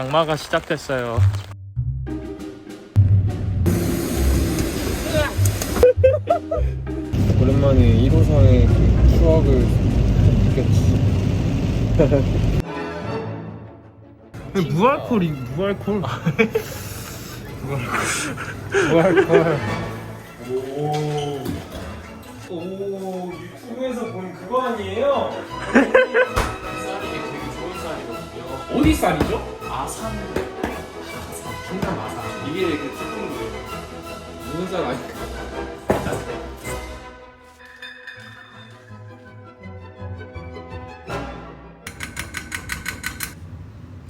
장마가 시작됐어요. 오랜만에 1호선의 그 추억을 느꼈지. 무알콜이 무알콜. 무알콜. 오. 오 유튜브에서 본 그거 아니에요? 쌀이 되게 좋은 쌀이거든요. 어디 쌀이죠? 아산. 충남 마산. 이게 그 특징이에요. 무슨 쌀 아닐까?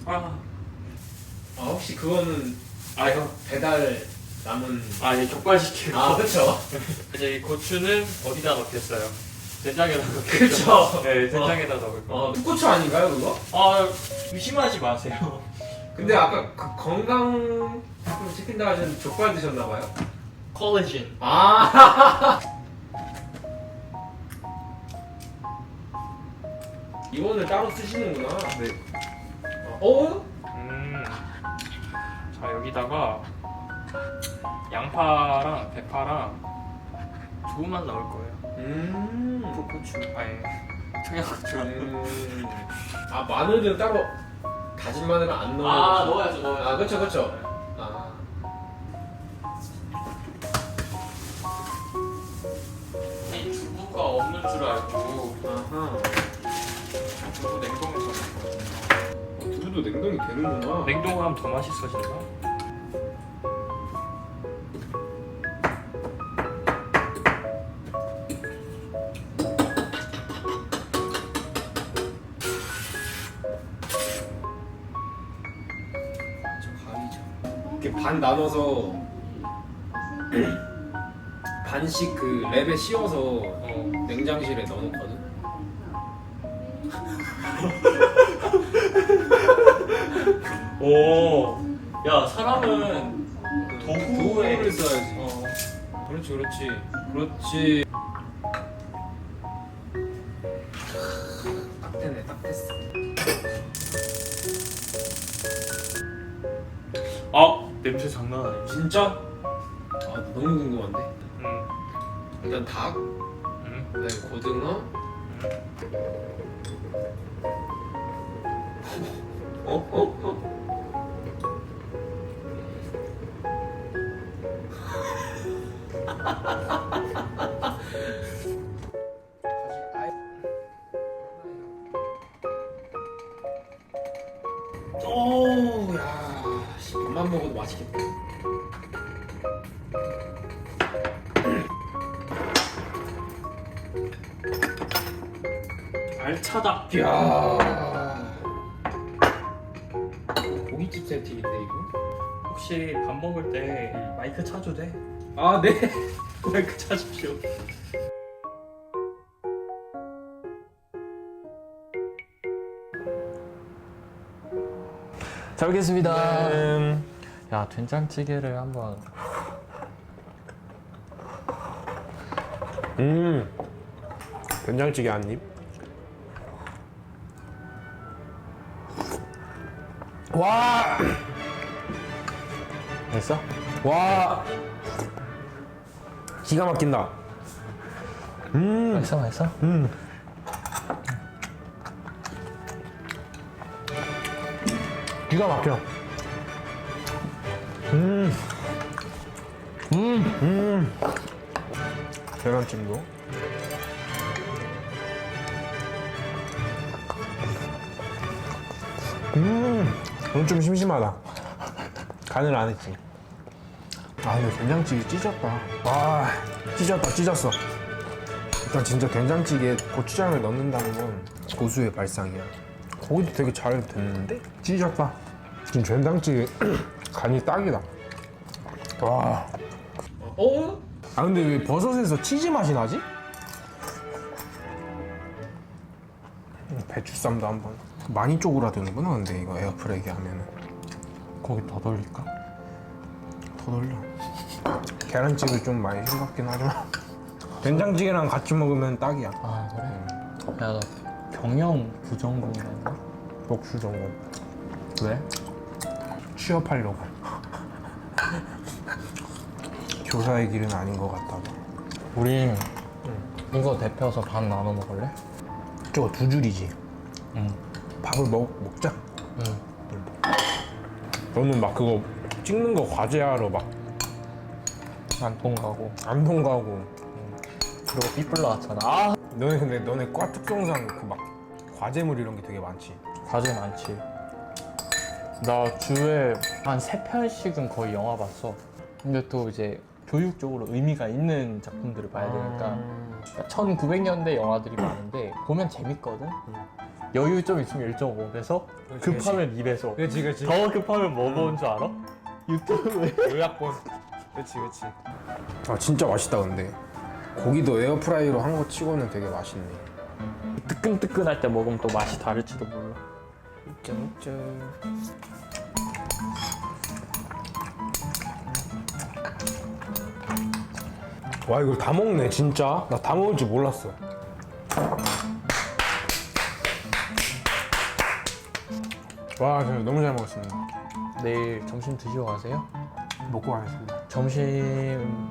아, 아 혹시 그거는 아 이거 배달 남은 아, 예, 족발시키고. 아 그쵸 이제 이 고추는 어디다 넣겠어요? 된장에다 넣겠죠. 그쵸. 네, 된장에다 넣을 거. 어 뚝고추 아닌가요 그거? 아, 의심하지 마세요. 근데 아까 그 건강 식품 시킨다 하셨는데 족발 드셨나봐요? 콜라겐. 아 이원을 따로 쓰시는구나 네. 어? 음. 자, 여기다가 양파랑 대파랑 조금만 넣을 거예요. 음 고추. 아니, 청양고추랑. 음. 아 마늘은 따로 다진 마늘은 안 넣어요 아 넣어야죠 넣어야죠. 아 그쵸 그쵸 아이 두부가 없는 줄 알고 아하 두부 냉동에서 넣었거든요. 어, 두부도 냉동이 되는구나 냉동하면 더 맛있어진다. 이렇게 반 나눠서 반씩 그 랩에 씌워서 어. 냉장실에 넣어놓거든 오. 야, 사람은 도구에 도구를 써야지 어. 그렇지 그렇지 그렇지 딱 되네 딱 됐어 냄새 장난 아니야. 진짜? 아 너무 궁금한데 응. 일단 닭 응. 그다음에 고등어 어? 어? 어? 오, 야, 씨, 밥만 먹어도 맛있겠다. 알차다. 이야, 고깃집 세팅인데 이거? 혹시 밥 먹을 때 마이크 차도 돼? 아, 네. 마이크 차십시오. 잘 먹겠습니다. 음. 야, 된장찌개를 한번. 음 된장찌개 한 입. 와 됐어? 와. 기가 막힌다. 음, 맛있어, 맛있어? 음. 기가 막혀. 음, 음, 음. 계란찜도. 음, 이건 좀 심심하다. 간을 안 했지. 아, 이거 된장찌개 찢었다. 아, 찢었다, 찢었어. 일단 진짜 된장찌개에 고추장을 넣는다는 건 고수의 발상이야. 고기도 되게 잘 됐는데? 찢었다. 지금 된장찌개 간이 딱이다. 와. 어? 아, 근데 왜 버섯에서 치즈 맛이 나지? 음, 배추쌈도 한번. 많이 쪼그라드는구나, 근데 이거 에어프라이기 하면은. 거기 더 돌릴까? 더 돌려. 계란찜이 좀 많이 싱겁긴 하지만. 된장찌개랑 같이 먹으면 딱이야. 아, 그래? 야, 나 경영 부전공인가? 복수정공. 왜? 취업하려고 교사의 길은 아닌 것 같다고 우리 이거 데펴서 밥 나눠 먹을래? 저거 두 줄이지 응. 밥을 먹, 먹자 응. 너는 막 그거 찍는 거 과제하러 막 안통 가고 안동 가고 그리고 삐뿔 나왔잖아. 아, 너네 근데 너네 과 특성상 그 막 과제물 이런 게 되게 많지. 과제 많지. 나 주에 한 세 편씩은 거의 영화 봤어. 근데 또 이제 교육적으로 의미가 있는 작품들을 봐야 아. 되니까 그러니까 아... 1900년대 영화들이 많은데 보면 재밌거든. 음. 여유 좀 있으면 1.5배속, 그렇지, 급하면 2배속. 그렇지 그렇지. 더 급하면 뭐 보는 음. 줄 알아? 유튜브. 요약본. 그렇지 그렇지. 아 진짜 맛있다 근데. 고기도 에어프라이로 한 거 치고는 되게 맛있네. 뜨끈뜨끈할 때 먹으면 또 맛이 다를지도 몰라. 짠짠. 와 이걸 다 먹네 진짜. 나 다 먹을 줄 몰랐어. 와 진짜 너무 잘 먹었습니다. 내일 점심 드시고 가세요? 먹고 가겠습니다. 점심